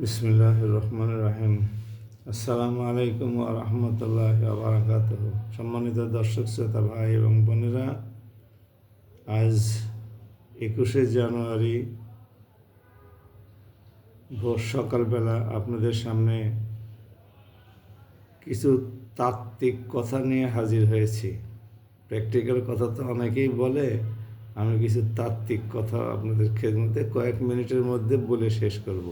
বিসমিল্লাহ রহমান রাহিম আসসালামু আলাইকুম রহমতুল্লাহ বারাকাত সম্মানিত দর্শক, শ্রোতা, ভাই এবং বোনেরা, আজ একুশে জানুয়ারি, ভোর সকালবেলা আপনাদের সামনে কিছু তাত্ত্বিক কথা নিয়ে হাজির হয়েছি। প্র্যাকটিক্যাল কথা তো অনেকেই বলে, আমি কিছু তাত্ত্বিক কথা আপনাদের খেদমতে কয়েক মিনিটের মধ্যে বলে শেষ করব।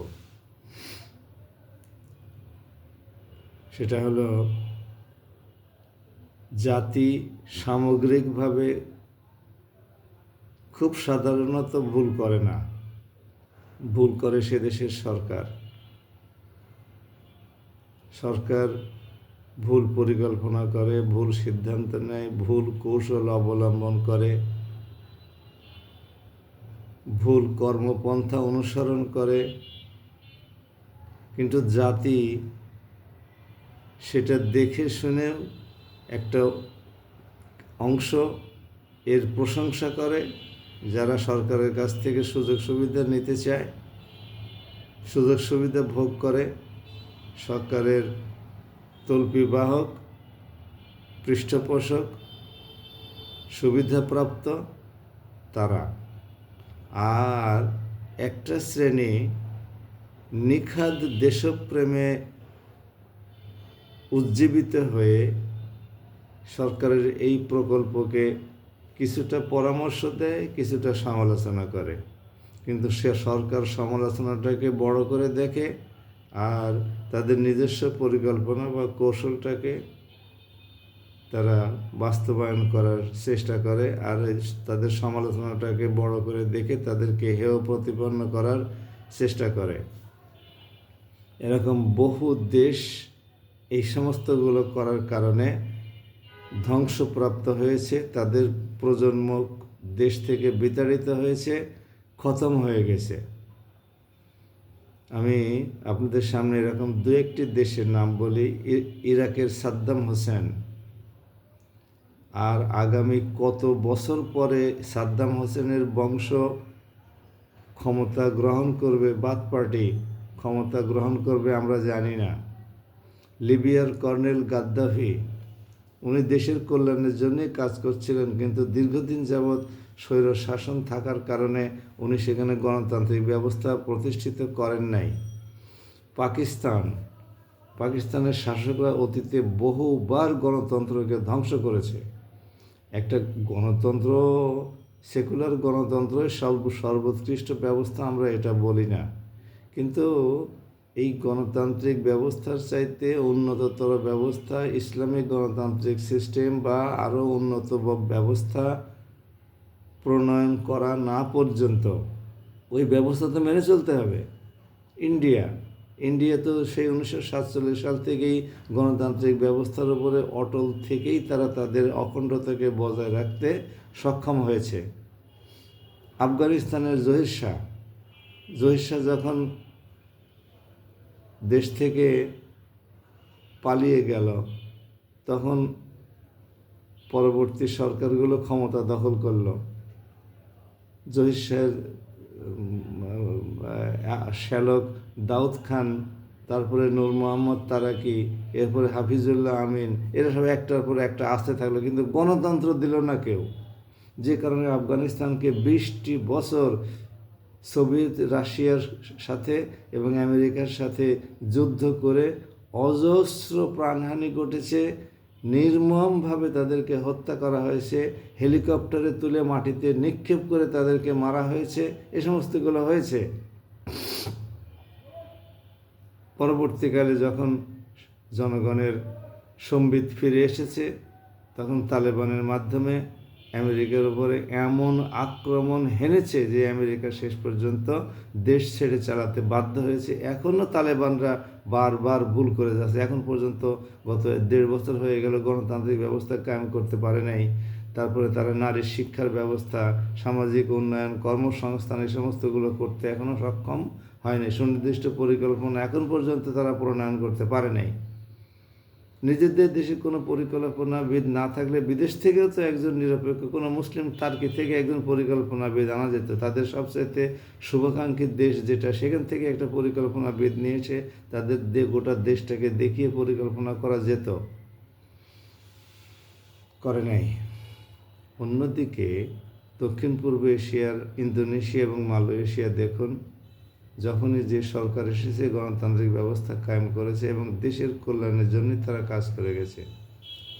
সেটা হলো জাতি সামগ্রিকভাবে খুব সাধারণত ভুল করে না। ভুল করে সে দেশের সরকার। সরকার ভুল পরিকল্পনা করে, ভুল সিদ্ধান্ত নেয়, ভুল কৌশল অবলম্বন করে, ভুল কর্মপন্থা অনুসরণ করে। কিন্তু জাতি সেটা দেখে শুনে একটা অংশ এর প্রশংসা করে, যারা সরকারের কাছ থেকে সুযোগ সুবিধা নিতে চায়, সুযোগ সুবিধা ভোগ করে, সরকারের তল্পিবাহক পৃষ্ঠপোষক, সুবিধাপ্রাপ্ত তারা। আর একটা শ্রেণি নিখাদ দেশপ্রেমে উজ্জীবিত হয়ে সরকারের এই প্রকল্পকে কিছুটা পরামর্শ দেয়, কিছুটা সমালোচনা করে। কিন্তু সে সরকার সমালোচনাটাকে বড় করে দেখে আর তাদের নিজস্ব পরিকল্পনা বা কৌশলটাকে তারা বাস্তবায়ন করার চেষ্টা করে আর তাদের সমালোচনাটাকে বড় করে দেখে তাদেরকে হেয় প্রতিপন্ন করার চেষ্টা করে। এরকম বহু দেশ এই সমস্তগুলো করার কারণে ধ্বংসপ্রাপ্ত হয়েছে, তাদের প্রজন্ম দেশ থেকে বিতাড়িত হয়েছে, খতম হয়ে গেছে। আমি আপনাদের সামনে এরকম দু একটি দেশের নাম বলি ইরাকের সাদ্দাম হোসেন। আর আগামী কত বছর পরে সাদ্দাম হোসেনের বংশ ক্ষমতা গ্রহণ করবে বাদ পার্টি ক্ষমতা গ্রহণ করবে আমরা জানি না। লিবিয়ার কর্নেল গাদ্দাফি। উনি দেশের কল্যাণের জন্যই কাজ করছিলেন, কিন্তু দীর্ঘদিন যাবৎ স্বৈর শাসন থাকার কারণে উনি সেখানে গণতান্ত্রিক ব্যবস্থা প্রতিষ্ঠিত করেন নাই। পাকিস্তান, পাকিস্তানের শাসকরা অতীতে বহুবার গণতন্ত্রকে ধ্বংস করেছে। একটা গণতন্ত্র, সেকুলার গণতন্ত্রের সর্ব সর্বোৎকৃষ্ট ব্যবস্থা, আমরা এটা বলি না। কিন্তু এই গণতান্ত্রিক ব্যবস্থার চাইতে উন্নততর ব্যবস্থা, ইসলামিক গণতান্ত্রিক সিস্টেম বা আরও উন্নত ব্যবস্থা প্রণয়ন করা না পর্যন্ত ওই ব্যবস্থা তো মেনে চলতে হবে। ইন্ডিয়া ইন্ডিয়া তো সেই উনিশশো সাতচল্লিশ সাল থেকেই গণতান্ত্রিক ব্যবস্থার উপরে অটল থেকেই তারা তাদের অখণ্ডতাকে বজায় রাখতে সক্ষম হয়েছে। আফগানিস্তানের জহির শাহ জহির শাহ যখন দেশ থেকে পালিয়ে গেল, তখন পরবর্তী সরকারগুলো ক্ষমতা দখল করল। জহির শাহের শ্যালক দাউদ খান, তারপরে নূর মোহাম্মদ তারাকি, এরপরে হাফিজুল্লাহ আমিন, এরা সব একটার পর একটা আসতে থাকল, কিন্তু গণতন্ত্র দিল না কেউ। যে কারণে আফগানিস্তানকে বিশটি বছর সোভিয়েত রাশিয়ার সাথে এবং আমেরিকার সাথে যুদ্ধ করে অজস্র প্রাণহানি ঘটেছে। নির্মমভাবে তাদেরকে হত্যা করা হয়েছে। হেলিকপ্টারে তুলে মাটিতে নিক্ষেপ করে তাদেরকে মারা হয়েছে। এ সমস্তগুলো হয়েছে। পরবর্তীকালে যখন জনগণের সম্বিত ফিরে এসেছে, তখন তালেবানের মাধ্যমে আমেরিকার উপরে এমন আক্রমণ হেনেছে যে আমেরিকা শেষ পর্যন্ত দেশ ছেড়ে চালাতে বাধ্য হয়েছে। এখনও তালেবানরা বারবার ভুল করে যাচ্ছে। এখন পর্যন্ত গত দেড় বছর হয়ে গেল গণতান্ত্রিক ব্যবস্থা কায়েম করতে পারে নাই। তারপরে তারা নারীর শিক্ষার ব্যবস্থা, সামাজিক উন্নয়ন, কর্মসংস্থান এই সমস্তগুলো করতে এখনও সক্ষম হয়নি। সুনির্দিষ্ট পরিকল্পনা এখন পর্যন্ত তারা প্রণয়ন করতে পারে নাই। নিজেদের দেশে কোনো পরিকল্পনাবিদ না থাকলে বিদেশ থেকেও তো একজন নিরপেক্ষ, কোনো মুসলিম তার্কি থেকে একজন পরিকল্পনাবিদ আনা যেত? তাদের সবচাইতে শুভাকাঙ্ক্ষীর দেশ যেটা, সেখান থেকে একটা পরিকল্পনাবিদ নিয়েছে, তাদের দে গোটা দেশটাকে দেখিয়ে পরিকল্পনা করা যেত। করে নাই। অন্যদিকে দক্ষিণ পূর্ব এশিয়ার ইন্দোনেশিয়া এবং মালয়েশিয়া দেখুন যখনই যে সরকার এসেছে, গণতান্ত্রিক ব্যবস্থা কায়েম করেছে এবং দেশের কল্যাণের জন্যই তারা কাজ করে গেছে।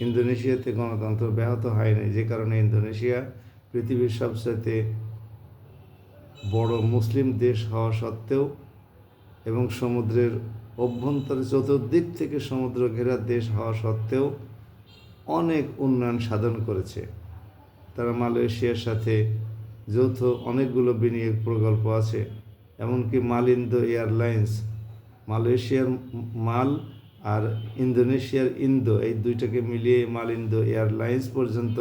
ইন্দোনেশিয়াতে গণতন্ত্র ব্যাহত হয়নি, যে কারণে ইন্দোনেশিয়া পৃথিবীর সবচাইতে বড় মুসলিম দেশ হওয়া সত্ত্বেও এবং সমুদ্রের অভ্যন্তরে চতুর্দিক থেকে সমুদ্র ঘেরা দেশ হওয়া সত্ত্বেও অনেক উন্নয়ন সাধন করেছে। তারা মালয়েশিয়ার সাথে যৌথ অনেকগুলো বিনিয়োগ প্রকল্প আছে। এমনকি মালিন্দ এয়ারলাইন্স, মালয়েশিয়ার মাল আর ইন্দোনেশিয়ার ইন্দো, এই দুইটাকে মিলিয়ে মালিন্দ এয়ারলাইন্স পর্যন্ত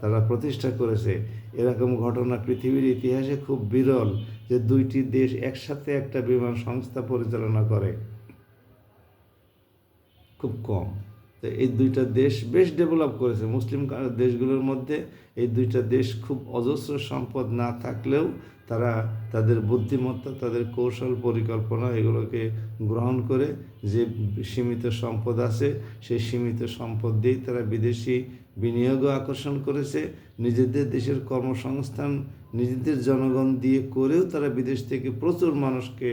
তারা প্রতিষ্ঠা করেছে। এরকম ঘটনা পৃথিবীর ইতিহাসে খুব বিরল যে দুইটি দেশ একসাথে একটা বিমান সংস্থা পরিচালনা করে। খুব কম। তো এই দুইটা দেশ বেশ ডেভেলপ করেছে। মুসলিম দেশগুলোর মধ্যে এই দুইটা দেশ খুব অজস্র সম্পদ না থাকলেও তারা তাদের বুদ্ধিমত্তা, তাদের কৌশল পরিকল্পনা এগুলোকে গ্রহণ করে যে সীমিত সম্পদ আছে, সেই সীমিত সম্পদ দিয়েই তারা বিদেশি বিনিয়োগও আকর্ষণ করেছে। নিজেদের দেশের কর্মসংস্থান নিজেদের জনগণ দিয়ে করেও তারা বিদেশ থেকে প্রচুর মানুষকে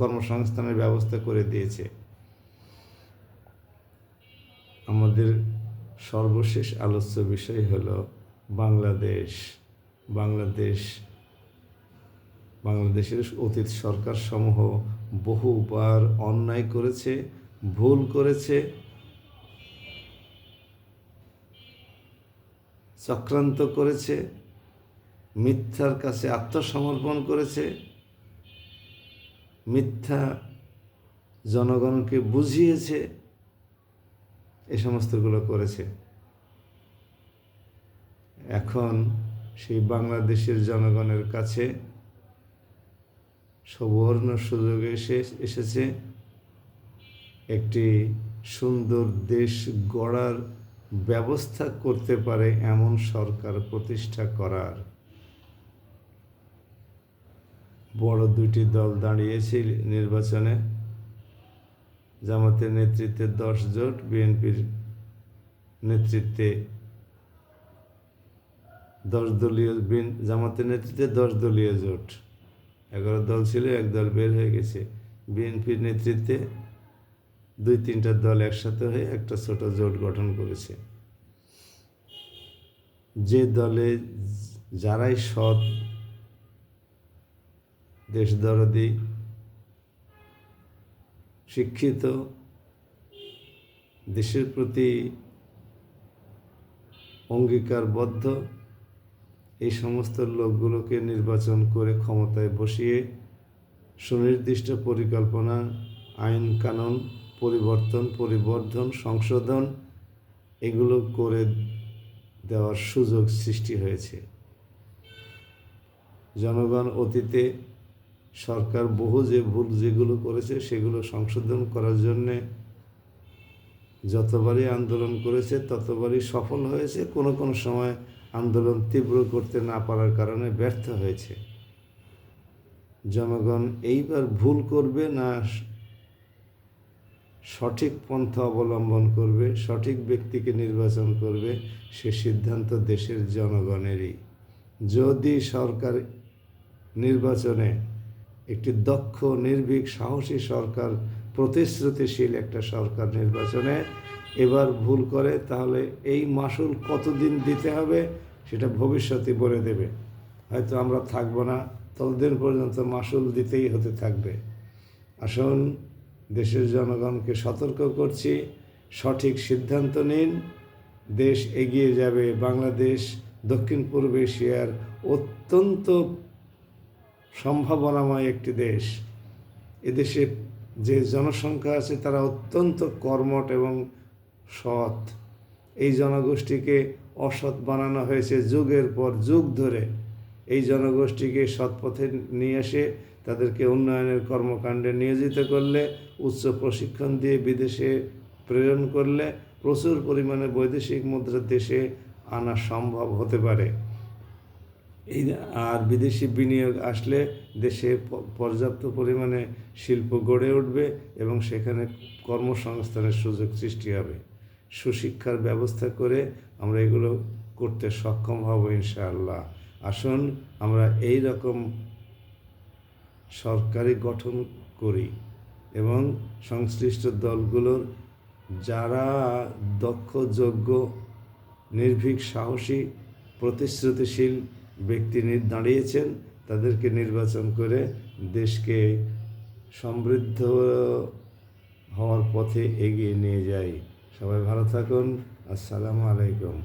কর্মসংস্থানের ব্যবস্থা করে দিয়েছে। আমাদের সর্বশেষ আলোচ্য বিষয় হলো বাংলাদেশ। বাংলাদেশ বাংলাদেশের অতীত সরকার সমূহ বহুবার অন্যায় করেছে, ভুল করেছে। চক্রান্ত করেছে, মিথ্যার কাছে আত্মসমর্পণ করেছে। মিথ্যা জনগণকে বুঝিয়েছে, এ সমস্তগুলো করেছে। এখন সেই বাংলাদেশের জনগণের কাছে সুবর্ণ সুযোগ এসে, এসেছে। একটি সুন্দর দেশ গড়ার ব্যবস্থা করতে পারে এমন সরকার প্রতিষ্ঠা করার। বড় দুটি দল দাঁড়িয়েছে নির্বাচনে। জামাতের নেতৃত্বে দশ জোট, বিএনপির নেতৃত্বে দশ দলীয় জামাতের নেতৃত্বে দশ দলীয় জোট। এগারো দল ছিল, এক দল বের হয়ে গেছে। বিএনপির নেতৃত্বে দুই তিনটা দল একসাথে হয়ে একটা ছোট জোট গঠন করেছে। যে দলে যারাই সৎ দেশদরদি শিক্ষিত, দেশের প্রতি অঙ্গীকারবদ্ধ এই সমস্ত লোকগুলোকে নির্বাচন করে ক্ষমতায় বসিয়ে সুনির্দিষ্ট পরিকল্পনা, আইন কানুন, পরিবর্তন, পরিবর্ধন, সংশোধন এগুলো করে দেওয়ার সুযোগ সৃষ্টি হয়েছে। জনগণ অতীতে সরকার বহু যে ভুল যেগুলো করেছে সেগুলো সংশোধন করার জন্যে যতবারই আন্দোলন করেছে, ততবারই সফল হয়েছে। কোনো কোনো সময় আন্দোলন তীব্র করতে না পারার কারণে ব্যর্থ হয়েছে। জনগণ এইবার ভুল করবে না, সঠিক পন্থা অবলম্বন করবে, সঠিক ব্যক্তিকে নির্বাচন করবে, সে সিদ্ধান্ত দেশের জনগণেরই। যদি সরকার নির্বাচনে একটি দক্ষ, নির্ভীক, সাহসী সরকার প্রতিশ্রুতিশীল একটা সরকার নির্বাচনে। এবার ভুল করে তাহলে এই মাসুল কতদিন দিতে হবে সেটা ভবিষ্যতে বলে দেবে। হয়তো আমরা থাকব না, ততদিন পর্যন্ত মাসুল দিতেই হতে থাকবে। আসুন, দেশের জনগণকে সতর্ক করছি, সঠিক সিদ্ধান্ত নিন, দেশ এগিয়ে যাবে। বাংলাদেশ দক্ষিণ পূর্ব এশিয়ার অত্যন্ত সম্ভাবনাময় একটি দেশ। এদেশে যে জনসংখ্যা আছে তারা অত্যন্ত কর্মঠ এবং সৎ। এই জনগোষ্ঠীকে অসৎ বানানো হয়েছে যুগের পর যুগ ধরে। এই জনগোষ্ঠীকে সৎ পথে নিয়ে এসে তাদেরকে উন্নয়নের কর্মকাণ্ডে নিয়োজিত করলে, উচ্চ প্রশিক্ষণ দিয়ে বিদেশে প্রেরণ করলে প্রচুর পরিমাণে বৈদেশিক মুদ্রা দেশে আনা সম্ভব হতে পারে। এই আর বিদেশি বিনিয়োগ আসলে দেশে পর্যাপ্ত পরিমাণে শিল্প গড়ে উঠবে এবং সেখানে কর্মসংস্থানের সুযোগ সৃষ্টি হবে। সুশিক্ষার ব্যবস্থা করে আমরা এগুলো করতে সক্ষম হব ইনশাআল্লাহ। আসুন, আমরা এই রকম সরকারি গঠন করি এবং সংশ্লিষ্ট দলগুলোর যারা দক্ষ যোগ্য নির্ভীক, সাহসী, প্রতিশ্রুতিশীল ব্যক্তি দাঁড়িয়েছেন, তাদেরকে নির্বাচন করে দেশকে সমৃদ্ধ হওয়ার পথে এগিয়ে নিয়ে যাই। সবাই ভালো থাকুন। আসসালামু আলাইকুম।